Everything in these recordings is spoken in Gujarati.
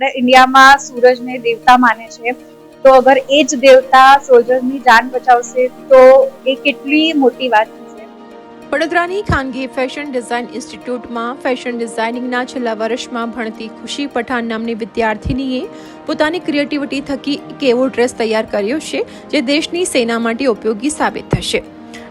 આપણે ઇન્ડિયામાં સૂરજને દેવતા માને છે, તો અગર એ જ દેવતા સોલ્જર્સની જાન બચાવશે, તો એ કેટલી મોટી વાત વડોદરાની ખાનગી ફેશન ડિઝાઇન ઇન્સ્ટિટ્યૂટમાં ફેશન ડિઝાઇનિંગના છેલ્લા વર્ષમાં ભણતી ખુશી પઠાણ નામની વિદ્યાર્થિનીએ પોતાની ક્રિએટિવિટી થકી એક એવો ડ્રેસ તૈયાર કર્યો છે, જે દેશની સેના માટે ઉપયોગી સાબિત થશે.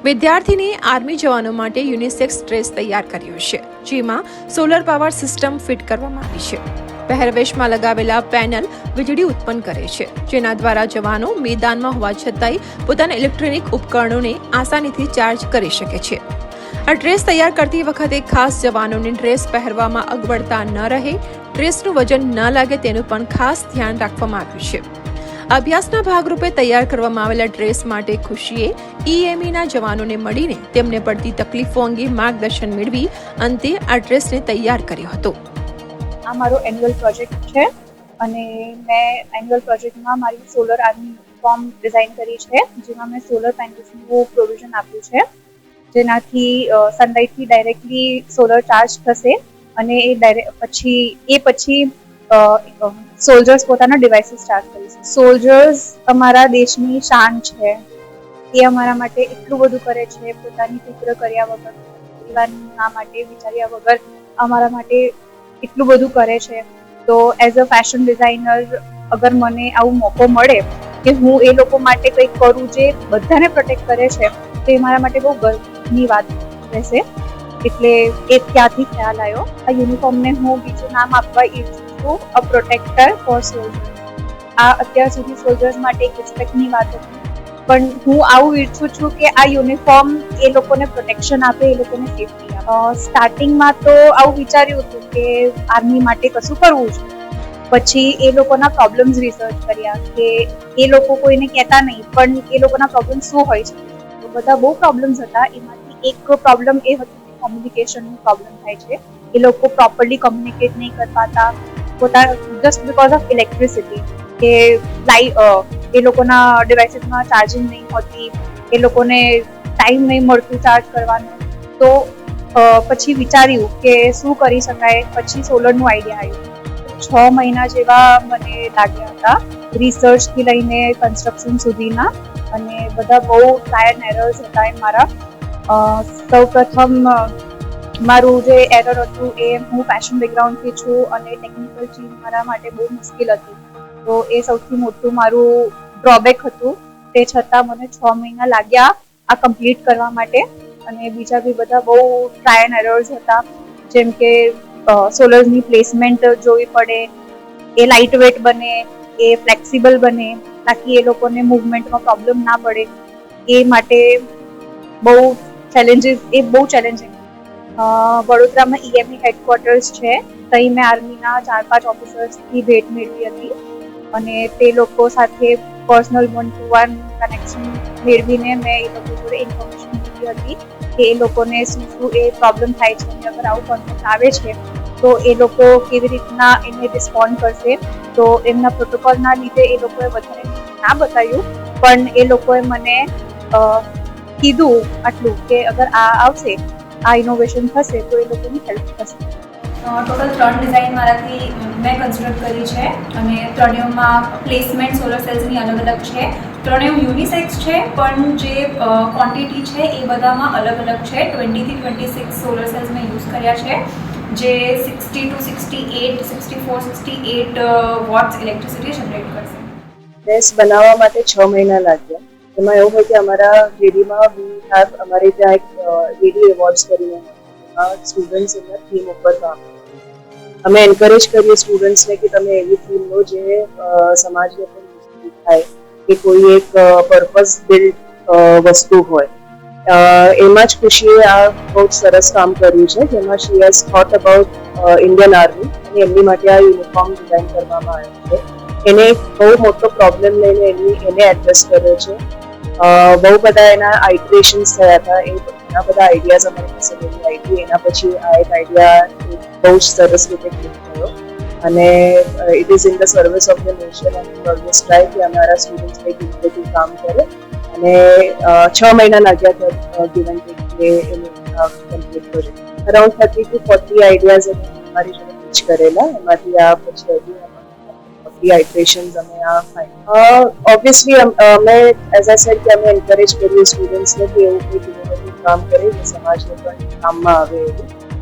વિદ્યાર્થીનીએ આર્મી જવાનો માટે યુનિસેક્સ ડ્રેસ તૈયાર કર્યો છે, જેમાં સોલર પાવર સિસ્ટમ ફિટ કરવામાં આવી છે. પહેરવેશમાં લગાવેલા પેનલ વીજળી ઉત્પન્ન કરે છે, જેના દ્વારા જવાનો મેદાનમાં હોવા છતાંય પોતાના ઇલેક્ટ્રોનિક ઉપકરણોને આસાનીથી ચાર્જ કરી શકે છે. આ ડ્રેસ તૈયાર કરતી વખતે ખાસ જવાનોને ડ્રેસ પહેરવામાં અગવડતા ન રહે, ડ્રેસનું વજન ન લાગે તેનું પણ ખાસ ધ્યાન રાખવામાં આવ્યું છે. અભ્યાસના ભાગરૂપે તૈયાર કરવામાં આવેલા ડ્રેસ માટે ખુશીએ ઈએમઈના જવાનોને મળીને તેમને પડતી તકલીફો અંગે માર્ગદર્શન મેળવી અંતે આ ડ્રેસને તૈયાર કર્યો હતો. આ મારો એન્યુઅલ પ્રોજેક્ટ છે અને મેં એન્યુઅલ પ્રોજેક્ટમાં મારી સોલર આર્મી ફોર્મ ડિઝાઇન કરી છે, જેમાં મેં સોલર પેનલ્સનું પ્રોવિઝન આપ્યું છે, જેનાથી સનલાઇટથી ડાયરેક્ટલી સોલર ચાર્જ થશે અને એ ડાયરેક્ટ પછી, એ પછી સોલ્જર્સ પોતાના ડિવાઇસીસ ચાર્જ કરી શકે. સોલ્જર્સ અમારા દેશની શાન છે. એ અમારા માટે એટલું બધું કરે છે, પોતાની ફિક્ર કર્યા વગર, પરિવારના માટે વિચાર્યા વગર, અમારા માટે એટલું બધું કરે છે. તો એઝ અ ફેશન ડિઝાઇનર અગર મને આવું મોકો મળે કે હું એ લોકો માટે કંઈક કરું જે બધાને પ્રોટેક્ટ કરે છે, તો એ મારા માટે બહુ ગર્વની વાત રહેશે. એટલે એ ત્યાંથી ખ્યાલ આવ્યો. આ યુનિફોર્મને હું બીજું નામ આપવા ઈચ્છું છું અ પ્રોટેક્ટર ફોર સોલ્જર આ અત્યાર સુધી સોલ્જર્સ માટે એક રિસ્પેક્ટની વાત હતી. પણ હું આવું ઈચ્છું છું કે આ યુનિફોર્મ એ લોકોને પ્રોટેક્શન આપે, એ લોકોને સેફટી આપે. સ્ટાર્ટિંગમાં તો આવું વિચાર્યું હતું કે આર્મી માટે કશું કરવું છે. પછી એ લોકોના પ્રોબ્લેમ્સ રિસર્ચ કર્યા કે એ લોકો કોઈને કહેતા નહીં, પણ એ લોકોના પ્રોબ્લેમ શું હોય છે? તો બધા બહુ પ્રોબ્લેમ્સ હતા. એમાંથી એક પ્રોબ્લેમ એ હતું કે કોમ્યુનિકેશનનો પ્રોબ્લેમ થાય છે. એ લોકો પ્રોપરલી કોમ્યુનિકેટ નહીં કરી પાતા પોતા જસ્ટ બિકોઝ ઓફ ઇલેક્ટ્રિસિટી કે લાઈ એ લોકોના ડિવાઇસીસમાં ચાર્જિંગ નહીં હોતી, એ લોકોને ટાઈમ નહીં મળતું ચાર્જ કરવાનું. તો પછી વિચાર્યું કે શું કરી શકાય? પછી સોલરનું આઈડિયા આવ્યું. છ મહિના જેવા મને લાગ્યા હતા રિસર્ચથી લઈને કન્સ્ટ્રક્શન સુધીના અને બધા બહુ ટ્રાયલ એરર્સ હતા એ મારા. સૌ પ્રથમ મારું જે એરર હતું એ હું ફેશન બેકગ્રાઉન્ડથી છું અને ટેકનિકલ ચીજ મારા માટે બહુ મુશ્કેલ હતી. તો એ સૌથી મોટું મારું ડ્રોબેક હતું. તે છતાં મને છ મહિના લાગ્યા આ કમ્પ્લીટ કરવા માટે. અને બીજા બી બધા બહુ ટ્રાય એન્ડ એરર્સ હતા. જેમ કે સોલરની પ્લેસમેન્ટ જોવી પડે, એ લાઇટ વેટ બને, એ ફ્લેક્સિબલ બને તાકી એ લોકોને મૂવમેન્ટમાં પ્રોબ્લેમ ના પડે. એ માટે બહુ ચેલેન્જીસ એ બહુ ચેલેન્જિંગ વડોદરામાં ઈએમઈ હેડક્વાર્ટર્સ છે. ત્યાં મેં આર્મીના ચાર પાંચ ઓફિસર્સથી ભેટ મેળવી હતી. અને તે લોકો સાથે personal one to one connection મેળવીને મેં એ લોકો જોડે ઇન્ફોર્મેશન લીધી હતી કે એ લોકોને શું શું એ પ્રોબ્લેમ થાય છે અને અગર આવું કોન્ફ્લિક્ટ આવે છે, તો એ લોકો કેવી રીતના એને રિસ્પોન્ડ કરશે. તો એમના પ્રોટોકોલના લીધે એ લોકોએ વધારે ના બતાવ્યું, પણ એ લોકોએ મને કીધું આટલું કે અગર આ આવશે, આ ઇનોવેશન થશે, તો એ લોકોની હેલ્પ થશે. ટોટલ ત્રણ ડિઝાઇન મારાથી મેં કન્સ્ટ્રક્ટ કરી છે અને ત્રણેયમાં પ્લેસમેન્ટ સોલર સેલ્સની અલગ અલગ છે. ત્રણેય યુનિસેક્સ છે, પણ જે ક્વોન્ટિટી છે એ બધામાં અલગ અલગ છે. ટ્વેન્ટીથી ટ્વેન્ટી સિક્સ સોલર સેલ્સ મેં યુઝ કર્યા છે. જે sixty two sixty eight sixty four sixty eight watts electricity generate કરશે. ડ્રેસ બનાવવા માટે છ મહિના લાગ્યા. એમાં એવું હોય કે અમારા રેડીમાં વી હેવ અમારે ત્યાં એક રેડી એવોર્ડ્સ કરીને સ્ટુડન્ટ્સ એમના થીમ ઉપર કામ. અમે એન્કરેજ કરીએ સ્ટુડન્ટ્સને કે તમે એવી થીમ લો જે સમાજને પણ યુઝફુલ થાય, કે કોઈ એક પર્પઝ બિલ્ડ વસ્તુ હોય. એમાં જ ખુશીએ આ બહુ સરસ કામ કર્યું છે, જેમાં she has thought about Indian army અને એમની માટે આ યુનિફોર્મ ડિઝાઇન કરવામાં આવ્યો છે. એને એક બહુ મોટો પ્રોબ્લેમ લઈને એની, એને એડ્રેસ કર્યો છે. બહુ બધા એના આઇટરેશન્સ થયા હતા, એ ઘણા બધા આઈડિયાઝ અમારી પાસે બધી આવી એના પછી આ એક આઈડિયા બહુ જ સરસ રીતે ક્લિક થયો. અને it is in the service of the nation and always try કે અમારા સ્ટુડન્ટ્સ કંઈક ઇનોવેટિવ કામ કરે. અને છ મહિના લાગ્યા ગિવન કે કમ્પ્લીટ કર્યું. Around thirty two forty ideas અમારી જોડે પીચ કરેલા. એમાંથી આ પછી આઇટરેશન્સ અમે આ ફાઇન ઓબ્વિયસલી અમે એઝ આ સેડ કે અમે એન્કરેજ કરીએ સ્ટુડન્ટ્સને કે એવું કંઈક કામ કરે કે સમાજને પણ કામમાં આવે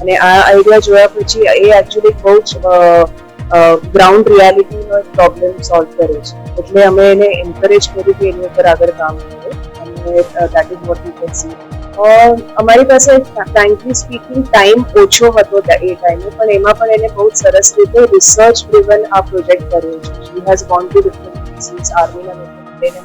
અને આ આઈડિયા જોયા પછી એ એકચ્યુઅલી બહુ જ ગ્રાઉન્ડ રિયાલિટીનો પ્રોબ્લેમ સોલ્વ કરે છે. એટલે અમે એને એન્કરેજ કર્યું કે એની ઉપર આગળ કામ કરે. અને that is what you can see અમારી પાસે ફ્રેન્કલી સ્પીકિંગ ટાઈમ ઓછો હતો એ ટાઈમે પણ એમાં પણ એને બહુ સરસ રીતે રિસર્ચ ડ્રિવન આ પ્રોજેક્ટ કર્યો છે. She has gone to different આર્મીના લોકો લઈને